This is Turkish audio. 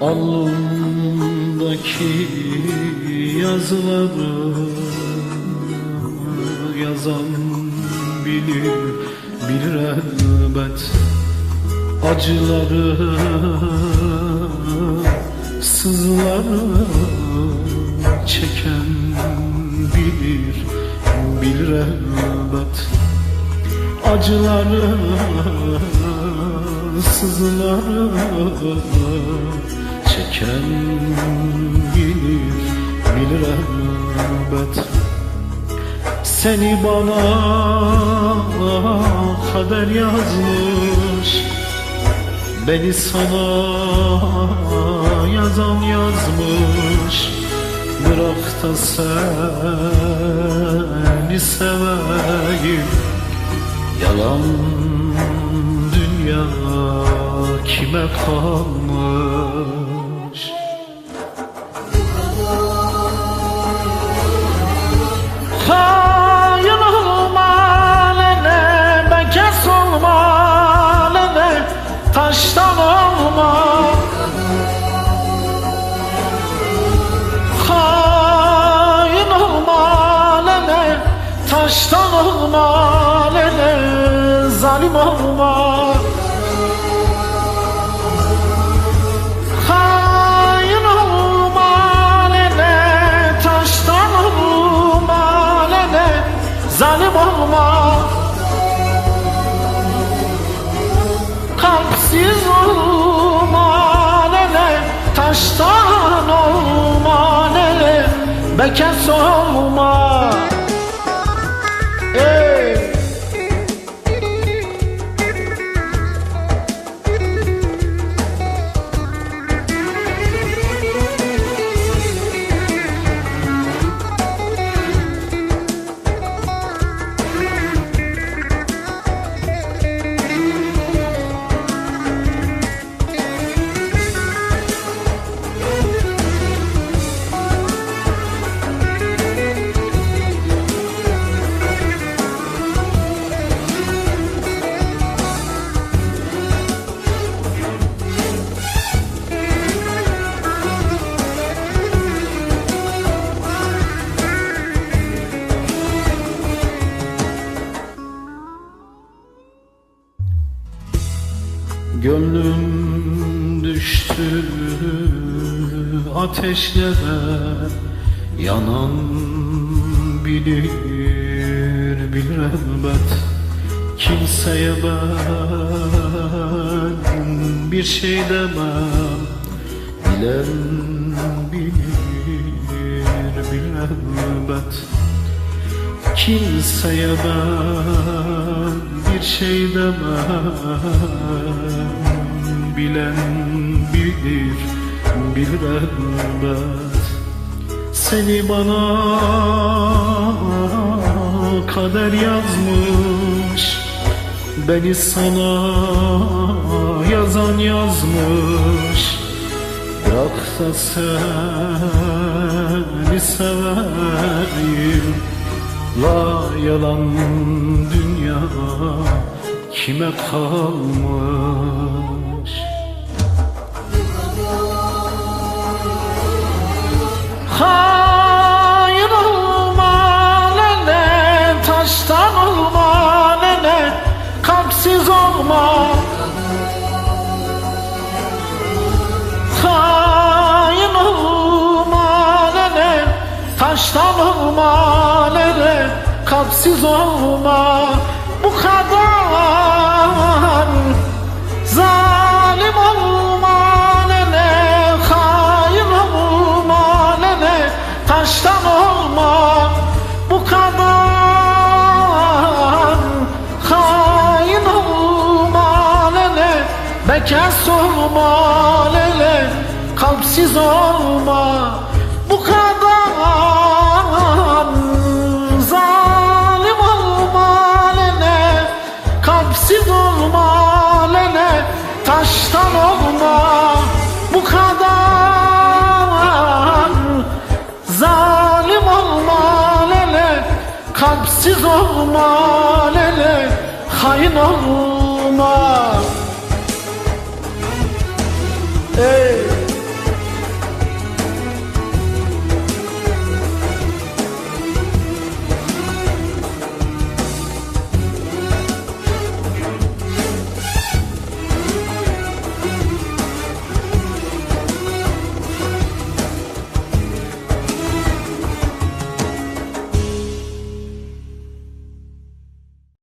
Alnımdaki yazıları yazan bilir, bilir elbet Acıları, sızıları çeken bilir, bilir elbet Acıları, sızıları çeken bilir, bilir elbet Seni bana kader yazmış Beni sana yazan yazmış. Bırak da seni seveyim Yalan dünya kime kalmış? Hayır olma nene Bekes olma nene Taştan olma. Hain olma nene Taştan olma Zalim olma Hain olma nene Taştan olma nene Zalim olma. Kalpsiz olma nene Taştan olma nene Bekes olma Gönlüm düştü ateşlere Yanan bilir, bilir elbet. Kimseye ben bir şey demem. Bilen bilir, bilir elbet Kimseye ben bir şey demem. Bilen bilir, bilir elbet Seni bana kader yazmış Beni sana yazan yazmış. Bırak da seni seveyim La yalan dünya kime kalmış? Hayır olma nene Taştan olma nene Kalpsiz olma. Hain olma nene Taştan olma Kalpsiz olma Bu kadar. Zalim olma nene Hain olma nene Taştan olma Bu kadar. Hain olma nene Bekes olma nene Kalpsiz olma Bu kadar Kalpsiz olma nene Hain olma Ey